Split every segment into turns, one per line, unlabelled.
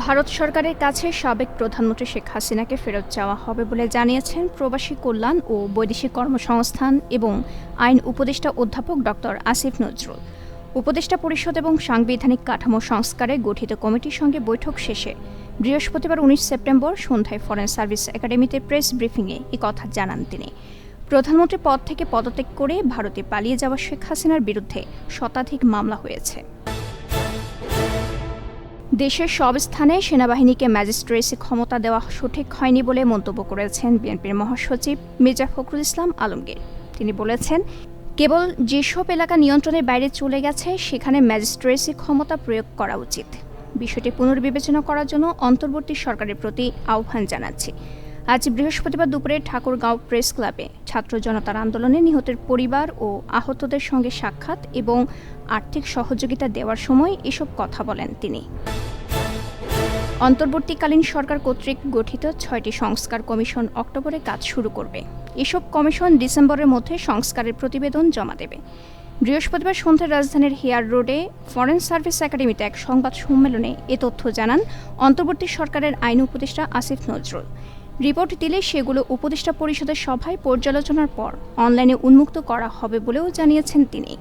ভারত সরকারের কাছে সাবেক প্রধানমন্ত্রী শেখ হাসিনাকে ফেরত চাওয়া হবে বলে জানিয়েছেন প্রবাসী কল্যাণ ও বৈদেশিক কর্মসংস্থান এবং আইন উপদেষ্টা অধ্যাপক ডক্টর আসিফ নজরুল। উপদেষ্টা পরিষদ এবং সাংবিধানিক কাঠামো সংস্কারে গঠিত কমিটির সঙ্গে বৈঠক শেষে বৃহস্পতিবার উনিশ সেপ্টেম্বর সন্ধ্যায় ফরেন সার্ভিস একাডেমিতে প্রেস ব্রিফিংয়ে কথা জানান তিনি। প্রধানমন্ত্রী পদ থেকে পদত্যাগ করে ভারতে পালিয়ে যাওয়া শেখ হাসিনার বিরুদ্ধে শতাধিক মামলা হয়েছে। দেশের সব স্থানে সেনাবাহিনীকে ম্যাজিস্ট্রেসি ক্ষমতা দেওয়া সঠিক হয়নি বলে মন্তব্য করেছেন বিএনপির মহাসচিব মির্জা ফখরুল ইসলাম আলমগীর। তিনি বলেছেন, কেবল যেসব এলাকা নিয়ন্ত্রণের বাইরে চলে গেছে, সেখানে ম্যাজিস্ট্রেসি ক্ষমতা প্রয়োগ করা উচিত। বিষয়টি পুনর্বিবেচনা করার জন্য অন্তর্বর্তী সরকারের প্রতি আহ্বান জানাচ্ছি। আজ বৃহস্পতিবার দুপুরে ঠাকুরগাঁও প্রেস ক্লাবে ছাত্র জনতার আন্দোলনে নিহতের পরিবার ও আহতদের সঙ্গে সাক্ষাৎ এবং আর্থিক সহযোগিতা দেওয়ার সময় এসব কথা বলেন তিনি। অন্তর্বর্তীকালীন সরকার কর্তৃক গঠিত ছয়টি সংস্কার কমিশন অক্টোবরে কাজ শুরু করবে। এসব কমিশন ডিসেম্বরের মধ্যে সংস্কারের প্রতিবেদন জমা দেবে। বৃহস্পতিবার সন্ধ্যায় রাজধানীর হেয়ার রোডে ফরেন সার্ভিস একাডেমিতে এক সংবাদ সম্মেলনে এ তথ্য জানান অন্তর্বর্তী সরকারের আইন উপদেষ্টা আসিফ নজরুল। রিপোর্ট দিলে সেগুলো উপদেষ্টা পরিষদের সভায় পর্যালোচনার পর অনলাইনে উন্মুক্ত করা হবে বলেও জানিয়েছেন তিনি।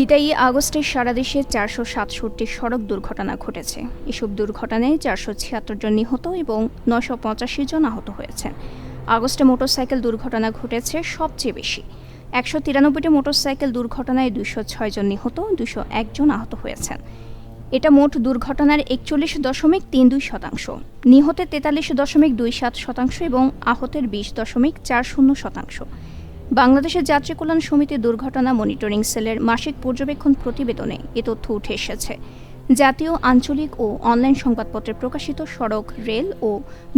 বিদায়ী আগস্টে সারা দেশে চারশো সাতষট্টি সড়ক দুর্ঘটনা ঘটেছে। এসব দুর্ঘটনায় চারশো ছিয়াত্তর জন নিহত এবং নশো পঁচাশি জন আহত হয়েছেন আগস্টে মোটরসাইকেল দুর্ঘটনা ঘটেছে সবচেয়ে বেশি। একশো তিরানব্বইটি মোটরসাইকেল দুর্ঘটনায় দুশো ছয় জন নিহত দুশো একজন আহত হয়েছেন। এটা মোট দুর্ঘটনার একচল্লিশ দশমিক তিন দুই শতাংশ। নিহতের তেতাল্লিশ দশমিক দুই সাত শতাংশ এবং আহতের বিশ দশমিক চার শূন্য শতাংশ। বাংলাদেশের যাত্রী কল্যাণ সমিতি দুর্ঘটনা মনিটরিং সেলের মাসিক পর্যবেক্ষণ প্রতিবেদনে এ তথ্য উঠে এসেছে। জাতীয়, আঞ্চলিক ও অনলাইন সংবাদপত্রে প্রকাশিত সড়ক, রেল ও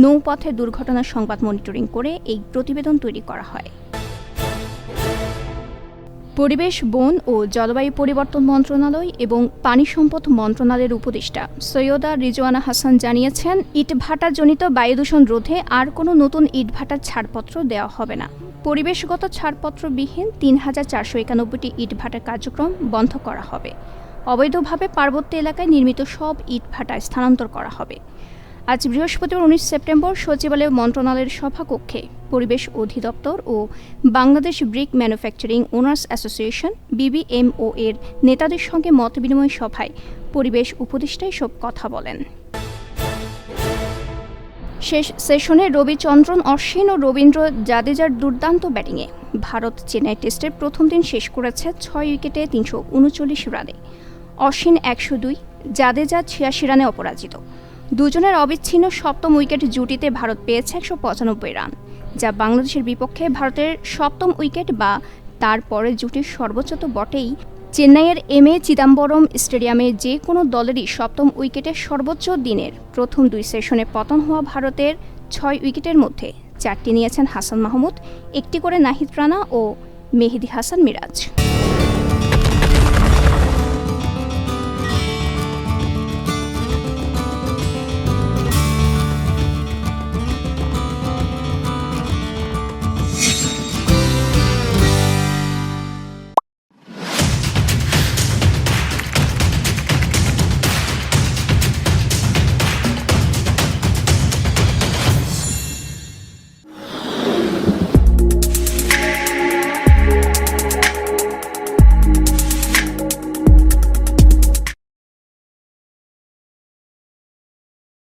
নৌপথে দুর্ঘটনার সংবাদ মনিটরিং করে এই প্রতিবেদন তৈরি করা হয়। পরিবেশ, বন ও জলবায়ু পরিবর্তন মন্ত্রণালয় এবং পানি সম্পদ মন্ত্রণালয়ের উপদেষ্টা সৈয়দা রিজওয়ানা হাসান জানিয়েছেন, ইটভাটাজনিত বায়ু দূষণ রোধে আর কোনো নতুন ইটভাটার ছাড়পত্র দেওয়া হবে না। পরিবেশগত ছাড়পত্রবিহীন তিন হাজার চারশো একানব্বইটি ইটভাটার কার্যক্রম বন্ধ করা হবে। অবৈধভাবে পার্বত্য এলাকায় নির্মিত সব ইটভাটা স্থানান্তর করা হবে। আজ বৃহস্পতিবার উনিশ সেপ্টেম্বর সচিবালয় মন্ত্রণালয়ের সভাকক্ষে পরিবেশ অধিদপ্তর ও Bangladesh brick manufacturing owners association BBMO এর নেতাদের সঙ্গে মতবিনিময় সভায় পরিবেশ উপদেষ্টা সব কথা বলেন। শেষ সেশনে রবিচন্দ্রন, অশ্বিন ও রবীন্দ্র জাদেজার দুর্দান্ত ব্যাটিংয়ে। ভারত চেন্নাই টেস্টের প্রথম দিন শেষ করেছে ছয় উইকেটে তিনশো উনচল্লিশ রানে। অশ্বিন একশো দুই, জাদেজা ছিয়াশি রানে অপরাজিত। দুজনের অবিচ্ছিন্ন সপ্তম উইকেট জুটিতে ভারত পেয়েছে একশো পঁচানব্বই রান, যা বাংলাদেশের বিপক্ষে ভারতের সপ্তম উইকেট বা তারপরে জুটির সর্বোচ্চ তো বটেই। চেন্নাইয়ের এম এ চিদাম্বরম স্টেডিয়ামে যে কোনো দলেরই সপ্তম উইকেটে সর্বোচ্চ দিনের প্রথম দুই সেশনে পতন হওয়া ভারতের ছয় উইকেটের মধ্যে চারটি নিয়েছেন হাসান মাহমুদ, একটি করে নাহিদ রানা ও মেহেদি হাসান মিরাজ।